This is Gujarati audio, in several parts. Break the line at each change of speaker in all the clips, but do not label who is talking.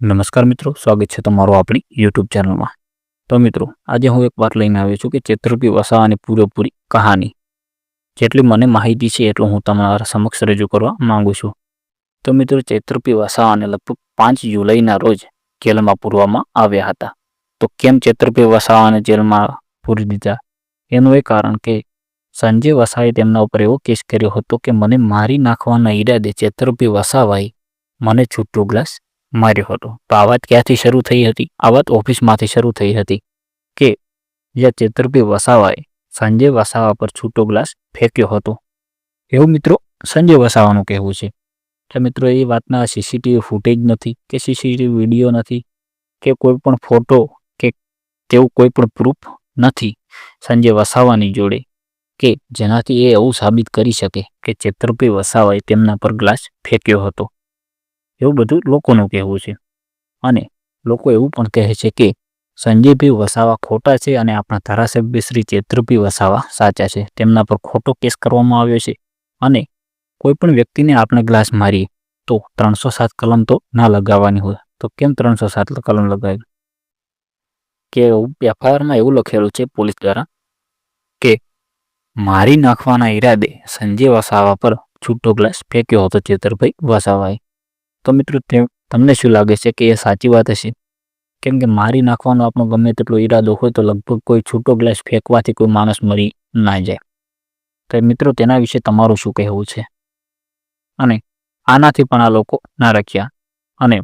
નમસ્કાર મિત્રો, સ્વાગત છે તમારું આપણી યુટ્યુબ ચેનલમાં. તો મિત્રો, આજે હું એક વાત લઈને આવ્યો છું કે ચેતરપી વસાવાની પૂરેપૂરી કહાની. જેટલી મને માહિતી છે એટલું હું તમારા સમક્ષ રજૂ કરવા માંગુ છું. તો મિત્રો ચેતરપી વસાવાને લગભગ પાંચ જુલાઈના રોજ જેલમાં પૂરવામાં આવ્યા હતા. તો કેમ ચેતરપી વસાવાને જેલમાં પૂરી દીધા? એનું એ કારણ કે સંજય વસાએ તેમના ઉપર એવો કેસ કર્યો હતો કે, મને મારી નાખવાના ઈરાદે ચેતરપી વસાવાએ મને છૂટો ગ્લાસ માર્યો હતો. તો આ વાત ક્યાંથી શરૂ થઈ હતી? આ વાત ઓફિસમાંથી શરૂ થઈ હતી કે જ્યાં ચેતરપી વસાવાએ સંજય વસાવા પર છૂટો ગ્લાસ ફેંક્યો હતો. એવું મિત્રો સંજય વસાવાનું કહેવું છે. કે મિત્રો એ વાતના સીસીટીવી ફૂટેજ નથી કે સીસીટીવી વીડિયો નથી કે કોઈ પણ ફોટો કે તેવું કોઈ પણ પ્રૂફ નથી સંજય વસાવાની જોડે કે જેનાથી એ એવું સાબિત કરી શકે કે ચેતરપી વસાવાએ તેમના પર ગ્લાસ ફેંક્યો હતો. એવું બધું લોકોનું કહેવું છે. અને લોકો એવું પણ કહે છે કે સંજયભાઈ વસાવા ખોટા છે અને આપણા ધારાસભ્ય શ્રી ચેતરભાઈ વસાવા સાચા છે. તેમના પર ખોટો કેસ કરવામાં આવ્યો છે. અને કોઈ પણ વ્યક્તિને આપણે ગ્લાસ મારીએ તો ત્રણસો સાત કલમ તો ના લગાવવાની હોય. તો કેમ ત્રણસો સાત કલમ લગાવી? કે એફઆઈઆરમાં એવું લખેલું છે પોલીસ દ્વારા કે મારી નાખવાના ઈરાદે સંજય વસાવા પર છૂટો ગ્લાસ ફેંક્યો હતો ચેતરભાઈ વસાવાએ. તો મિત્રો તમને શું લાગે છે કે એ સાચી વાત હશે? કેમ કે મારી નાખવાનો આપણો ગમે તેટલો ઈરાદો હોય તો લગભગ કોઈ છૂટો ગ્લાસ ફેંકવાથી કોઈ માણસ મરી ના જાય. તો મિત્રો, તેના વિશે તમારું શું કહેવું છે? અને આનાથી પણ આ લોકો ના રખ્યા. અને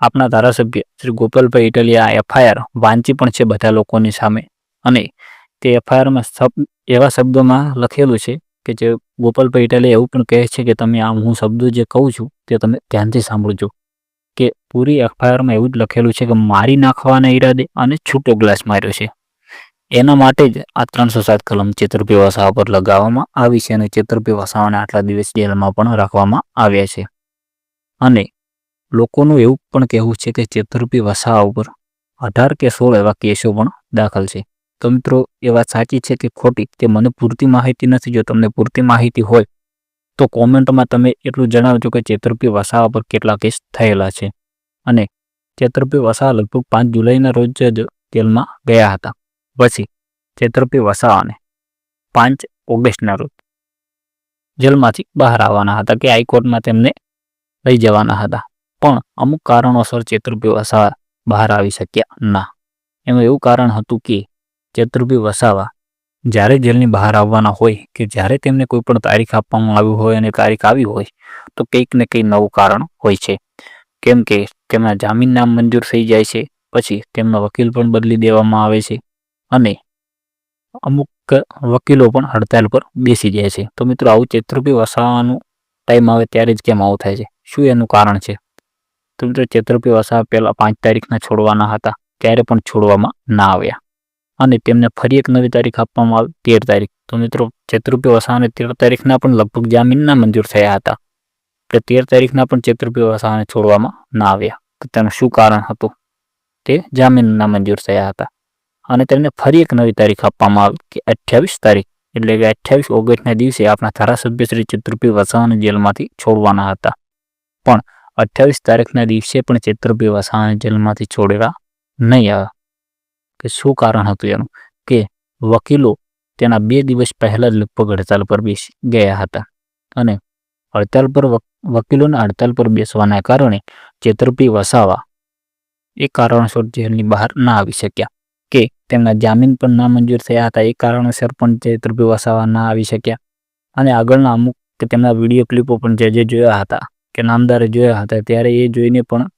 આપણા ધારાસભ્ય શ્રી ગોપાલભાઈ ઇટલિયા એફઆઈઆર વાંચી પણ છે બધા લોકોની સામે. અને તે એફઆઈઆરમાં એવા શબ્દોમાં લખેલું છે કે જે ગોપાલભાઈ ઇટાલે એવું પણ કહે છે કે તમે આમ હું શબ્દો જે કહું છું તે તમે ધ્યાનથી સાંભળજો. કે પૂરી એફઆઈઆરમાં એવું જ લખેલું છે કે મારી નાખવાના ઈરાદે અને છૂટો ગ્લાસ માર્યો છે. એના માટે જ આ ત્રણસો સાત કલમ ચેતરપી વસાવા પર લગાવવામાં આવી છે અને ચેતરપી વસાવાને આટલા દિવસ જેલમાં પણ રાખવામાં આવ્યા છે. અને લોકોનું એવું પણ કહેવું છે કે ચેતરપી વસાવા ઉપર અઢાર કે સોળ એવા કેસો પણ દાખલ છે. તો મિત્રો એ વાત સાચી છે કે ખોટી તે મને પૂરતી માહિતી નથી. જો તમને પૂરતી માહિતી હોય તો કોમેન્ટમાં તમે એટલું જણાવજો કે ચેતરપી વસાવા પર કેટલા કેસ થયેલા છે. અને ચેતરપી વસાવા લગભગ પાંચ જુલાઈના રોજ જ જેલમાં ગયા હતા. પછી ચેતરપી વસાવાને પાંચ ઓગસ્ટના રોજ જેલમાંથી બહાર આવવાના હતા કે હાઈકોર્ટમાં તેમને લઈ જવાના હતા. પણ અમુક કારણોસર ચેતરપી વસાવા બહાર આવી શક્યા ના. એનું એવું કારણ હતું કે ચેતરપી વસાવા. જ્યારે જેલની બહાર આવવાના હોય કે જ્યારે તેમને કોઈ પણ તારીખ આપવામાં આવી હોય અને તારીખ આવી હોય, તો કંઈક ને કંઈક નવું કારણ હોય છે. કેમ કે તેમના જામીન નામ મંજૂર થઈ જાય છે, પછી તેમનો વકીલ પણ બદલી દેવામાં આવે છે અને અમુક વકીલો પણ હડતાલ પર બેસી જાય છે. તો મિત્રો, આવું ચેતરપી વસાવાનું ટાઈમ આવે ત્યારે જ કેમ આવું થાય છે? શું એનું કારણ છે? તો મિત્રો ચેતરપી વસાવા પહેલાં પાંચ તારીખના છોડવાના હતા, ત્યારે પણ છોડવામાં ના આવ્યા. અને તેમને ફરી એક નવી તારીખ આપવામાં આવી, તેર તારીખ. તો મિત્રો ચેતરૂપી વસાવાને તેર તારીખના પણ લગભગ જામીનના મંજૂર થયા હતા. એટલે તેર તારીખના પણ ચેતરૂપી વસાવાને છોડવામાં ના આવ્યા. તો તેનું શું કારણ હતું? તે જામીનના મંજૂર થયા હતા. અને તેમને ફરી એક નવી તારીખ આપવામાં આવી, કે અઠ્યાવીસ તારીખ. એટલે કે અઠ્યાવીસ ઓગસ્ટના દિવસે આપણા ધારાસભ્ય શ્રી ચેતરપી વસાવાને જેલમાંથી છોડવાના હતા. પણ અઠ્યાવીસ તારીખના દિવસે પણ ચેતરપી વસાવાને જેલમાંથી છોડેલા નહીં આવ્યા. કે શું કારણ હતું એનું? કે વકીલો તેના બે દિવસ પહેલાં જ લગભગ હડતાલ પર બેસી ગયા હતા અને હડતાલ પર વકીલોના હડતાલ પર બેસવાના કારણે ચેતરપી વસાવા એ કારણસર જેલની બહાર ના આવી શક્યા કે તેમના જામીન પણ નામંજૂર થયા હતા એ કારણોસર પણ ચેતરપી વસાવા ના આવી શક્યા અને આગળના અમુક કે તેમના વીડિયો ક્લિપો પણ જે જે જોયા હતા કે નામદારે જોયા હતા ત્યારે એ જોઈને પણ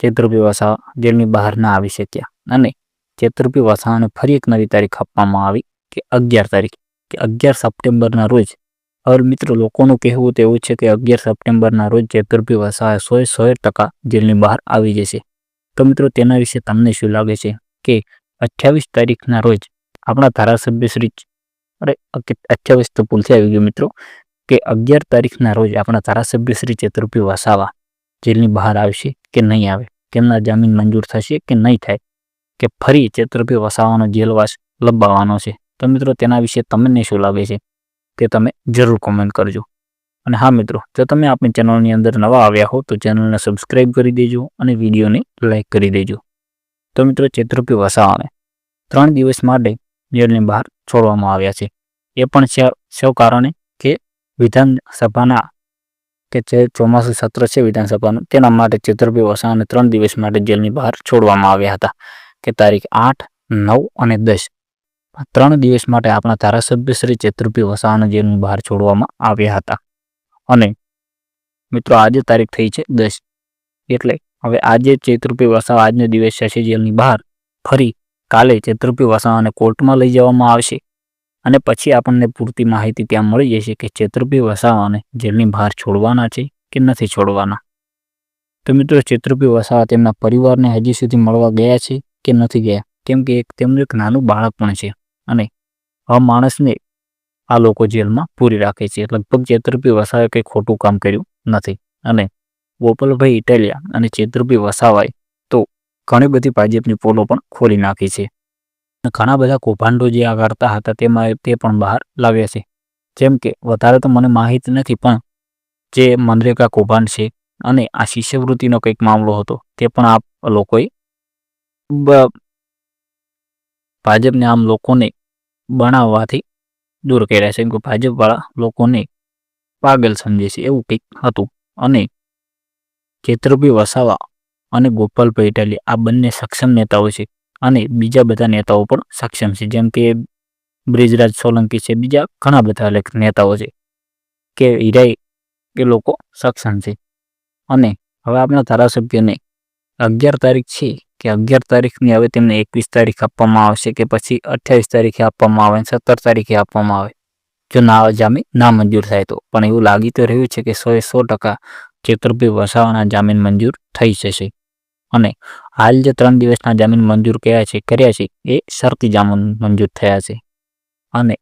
ચેતરપી વસાવા જેલની બહાર ના આવી શક્યા અને ચેતરપી વસાવાને ફરી એક નવી તારીખ આપવામાં આવી કે અગિયાર તારીખ, કે અગિયાર સપ્ટેમ્બરના રોજ. હવે મિત્રો, લોકોનું કહેવું તો એવું છે કે અગિયાર સપ્ટેમ્બરના રોજ ચેતરપી વસાવા સો સો ટકા જેલની બહાર આવી જશે. તો મિત્રો, તેના વિશે તમને શું લાગે છે કે અઠ્યાવીસ તારીખના રોજ આપણા ધારાસભ્ય શ્રી અરે અઠ્યાવીસ તો ભૂલથી આવી ગયું મિત્રો, કે અગિયાર તારીખના રોજ આપણા ધારાસભ્ય શ્રી ચેતરપી વસાવા જેલની બહાર આવશે કે નહીં આવે? તેમના જામીન મંજૂર થશે કે નહીં થાય? કે ફરી ચેતરપી વસાવાનો જેલવાસ લંબાવવાનો છે. તો મિત્રો, તેના વિશે તમને શું લાગે છે? તે તમે જરૂર કોમેન્ટ કરજો. અને હા મિત્રો, જો તમે આપણી ચેનલની અંદર નવા આવ્યા હો, તો ચેનલને સબસ્ક્રાઈબ કરી દેજો અને વિડીયોને લાઇક કરી દેજો. તો મિત્રો ચેતરપી વસાવાને ત્રણ દિવસ માટે જેલની બહાર છોડવામાં આવ્યા છે. એ પણ સૌ કારણે કે વિધાનસભાના કે જે ચોમાસું સત્ર છે વિધાનસભાનું, તેના માટે ચેતરપી વસાવાને ત્રણ દિવસ માટે જેલની બહાર છોડવામાં આવ્યા હતા. કે તારીખ આઠ, નવ અને દસ. ત્રણ દિવસ માટે આપણા ધારાસભ્ય શ્રી ચેતરપી વસાવાને જેલની બહાર છોડવામાં આવ્યા હતા. અને મિત્રો, આજે તારીખ થઈ છે દસ. એટલે હવે આજે ચેતરપી વસાવા આજનો દિવસ છે જેલની બહાર. ફરી કાલે ચેતરપી વસાવાને કોર્ટમાં લઈ જવામાં આવશે. અને પછી આપણને પૂરતી માહિતી ત્યાં મળી જશે કે ચેતરપી વસાવાને જેલની બહાર છોડવાના છે કે નથી છોડવાના. તો મિત્રો ચેતરપી વસાવા તેમના પરિવારને હજી સુધી મળવા ગયા છે. કે નથી ગયા. કેમ કે એક તેમનું એક નાનું બાળક પણ છે અને આ માણસને આ લોકો જેલમાં પૂરી રાખે છે. લગભગ ચેતરપી વસાવાએ કંઈ ખોટું કામ કર્યું નથી. અને ગોપાલભાઈ ઇટાલિયા અને ચેતરપી વસાવાએ તો ઘણી બધી ભાજપની પોલો પણ ખોલી નાખી છે. ઘણા બધા કૌભાંડો જે આ કરતા હતા તેમાં તે પણ બહાર લાવ્યા છે. જેમ કે વધારે તો મને માહિતી નથી, પણ જે મનરેગા કૌભાંડ છે અને આ શિષ્યવૃત્તિનો કંઈક મામલો હતો તે પણ આ લોકોએ ભાજપને આમ લોકોને બનાવવાથી દૂર કર્યા છે. કે ભાજપવાળા લોકોને પાગલ સમજે છે. એવું કંઈક હતું. અને ચેતરભાઈ વસાવા અને ગોપાલભાઈ ઇટાલી આ બંને સક્ષમ નેતાઓ છે અને બીજા બધા નેતાઓ પણ સક્ષમ છે. જેમ કે બ્રિજરાજ સોલંકી છે. બીજા ઘણા બધા નેતાઓ છે કે હિરાય એ લોકો સક્ષમ છે. અને હવે આપણા ધારાસભ્યને અગિયાર તારીખ છે. કે અગિયાર તારીખની હવે તેમને એકવીસ તારીખ આપવામાં આવશે કે પછી અઠ્યાવીસ તારીખે આપવામાં આવે સત્તર તારીખે આપવામાં આવે. જો ના જામીન ના મંજૂર થાય તો. પણ એવું લાગી તો રહ્યું છે કે સો સો ટકા ચેતરભાઈ વસાવાના જામીન મંજૂર થઈ જશે. અને હાલ જે ત્રણ દિવસના જામીન મંજૂર કયા છે, કર્યા છે, એ શરતી જામીન મંજૂર થયા છે. અને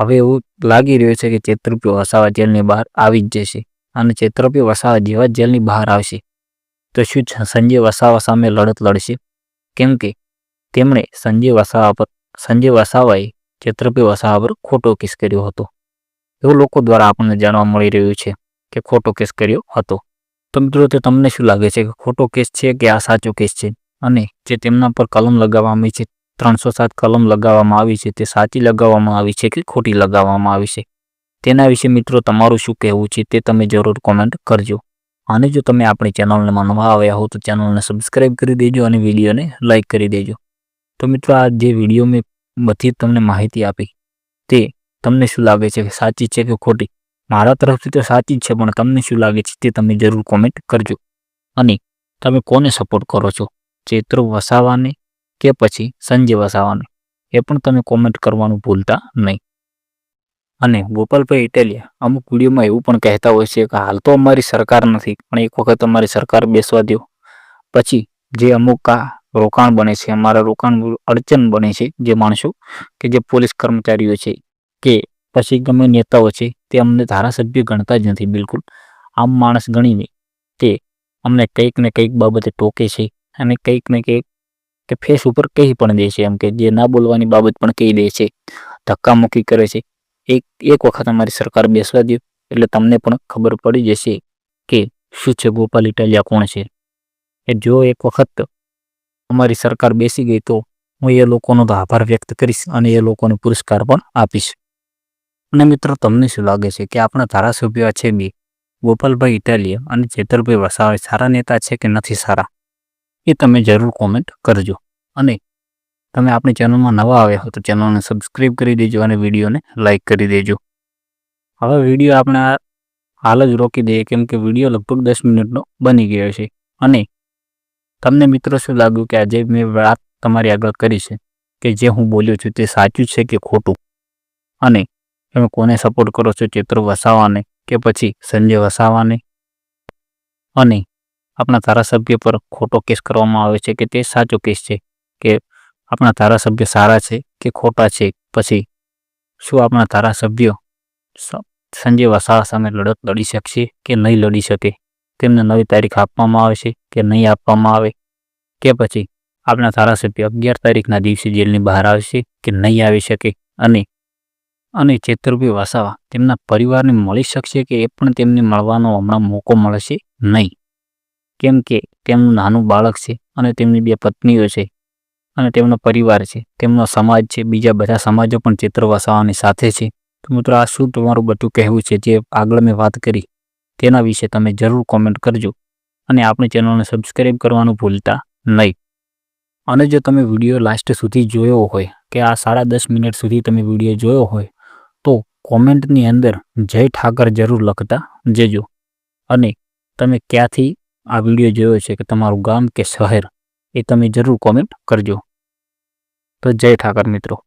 હવે એવું લાગી રહ્યું છે કે ચેતરભાઈ વસાવા જેલની બહાર આવી જ જશે. અને ચેતરભાઈ વસાવા જેવા જેલની બહાર આવશે. તો શું સંજય વસાવા સામે લડત લડશે. કેમ કે તેમણે સંજય વસાવા પર સંજય વસાવાએ ચેતરભાઈ વસાવા પર ખોટો કેસ કર્યો હતો. એવું લોકો દ્વારા આપણને જાણવા મળી રહ્યું છે કે ખોટો કેસ કર્યો હતો. તો મિત્રો, તે તમને શું લાગે છે કે ખોટો કેસ છે કે આ સાચો કેસ છે? અને જે તેમના પર કલમ લગાવવામાં આવી છે, ત્રણસો સાત કલમ લગાવવામાં આવી છે, તે સાચી લગાવવામાં આવી છે કે ખોટી લગાવવામાં આવી છે? તેના વિશે મિત્રો તમારું શું કહેવું છે તે તમે જરૂર કોમેન્ટ કરજો. અને જો તમે આપણી ચેનલને માનવા આવ્યા હો તો ચેનલને સબસ્ક્રાઈબ કરી દેજો અને વિડીયોને લાઇક કરી દેજો. તો મિત્રો, આ જે વીડિયો મેં બધી તમને માહિતી આપી તે તમને શું લાગે છે? કે સાચી છે કે ખોટી? મારા તરફથી તો સાચી જ છે, પણ તમને શું લાગે છે તે તમે જરૂર કોમેન્ટ કરજો. અને તમે કોને સપોર્ટ કરો છો? ચેત્ર વસાવાને કે પછી સંજય વસાવાને? એ પણ તમે કોમેન્ટ કરવાનું ભૂલતા નહીં. અને ગોપાલભાઈ ઇટાલિયા અમુક વિડીયોમાં એવું પણ કહેતા હોય છે કે હાલ તો અમારી સરકાર નથી, પણ એક વખત અમારી સરકાર બેસવા દો પછી જે અમુક આ રોકાણ બને છે, અમારા રોકાણ અડચણ બને છે, જે માણસો કે જે પોલીસ કર્મચારીઓ છે કે પછી ગમે નેતાઓ છે, તે અમને ધારાસભ્ય ગણતા જ નથી બિલકુલ. આમ માણસ ગણીને તે અમને કંઈક ને કંઈક બાબતે ટોકે છે અને કંઈક ને કંઈક કે ફેસ ઉપર કહી પણ દે છે એમ કે, જે ના બોલવાની બાબત પણ કહી દે છે, ધક્કા મૂકી કરે છે. એક એક વખત અમારી સરકાર બેસવા દો એટલે તમને પણ ખબર પડી જશે કે શું છે ગોપાલ ઇટાલિયા કોણ છે. એ જો એક વખત અમારી સરકાર બેસી ગઈ તો હું એ લોકોનો તો આભાર વ્યક્ત કરીશ અને એ લોકોને પુરસ્કાર પણ આપીશ. અને મિત્રો, તમને શું લાગે છે કે આપણા ધારાસભ્યો છે બી ગોપાલભાઈ ઇટાલિયા અને ચેતરભાઈ વસાવા સારા નેતા છે કે નથી સારા? એ તમે જરૂર કોમેન્ટ કરજો. અને તમે આપણી ચેનલમાં નવા આવ્યા હો તો ચેનલને સબસ્ક્રાઈબ કરી દેજો અને વિડીયોને લાઇક કરી દેજો. હવે વીડિયો આપણે હાલ જ રોકી દઈએ કેમ કે વીડિયો લગભગ દસ મિનિટનો બની ગયો છે. અને તમને મિત્રો શું લાગ્યું કે આજે મેં વાત તમારી આગળ કરી છે કે જે હું બોલ્યો છું તે સાચું છે કે ખોટું? અને તમે કોને સપોર્ટ કરો છો ચિત્ર વસાવાને કે પછી સંજય વસાવાને? અને આપણા ધારાસભ્ય પર ખોટો કેસ કરવામાં આવે છે કે તે સાચો કેસ છે કે આપણા ધારાસભ્ય સારા છે કે ખોટા છે? પછી શું આપણા ધારાસભ્ય સંજય વસાવા સામે લડત લડી શકશે કે નહીં લડી શકે? તેમને નવી તારીખ આપવામાં આવે છે કે નહીં આપવામાં આવે? કે પછી આપણા ધારાસભ્ય અગિયાર તારીખના દિવસે જેલની બહાર આવશે કે નહીં આવી શકે? અને અને ચેતરભાઈ વસાવા તેમના પરિવારને મળી શકશે કે એ પણ તેમને મળવાનો હમણાં મોકો મળશે? નહીં. કેમ કે તેમનું નાનું બાળક છે અને તેમની બે પત્નીઓ છે. અને તેમનો પરિવાર છે. તેમનો સમાજ છે. બીજા બધા સમાજો પણ ચિત્ર વસાવાની સાથે છે. તો મિત્રો, આ શું તમારું બધું કહેવું છે? જે આગળ મેં વાત કરી, તેના વિશે તમે જરૂર કોમેન્ટ કરજો. અને આપણી ચેનલને સબસ્ક્રાઈબ કરવાનું ભૂલતા નહીં. અને જો તમે વીડિયો લાસ્ટ સુધી જોયો હોય, કે આ સાડા દસ મિનિટ સુધી તમે વીડિયો જોયો હોય, તો કોમેન્ટની અંદર જય ઠાકર જરૂર લખતા જજો. અને તમે ક્યાંથી આ વીડિયો જોયો છે? કે તમારું ગામ કે શહેર? એ તમે જરૂર કોમેન્ટ કરજો. તો જય ઠાકર મિત્રો.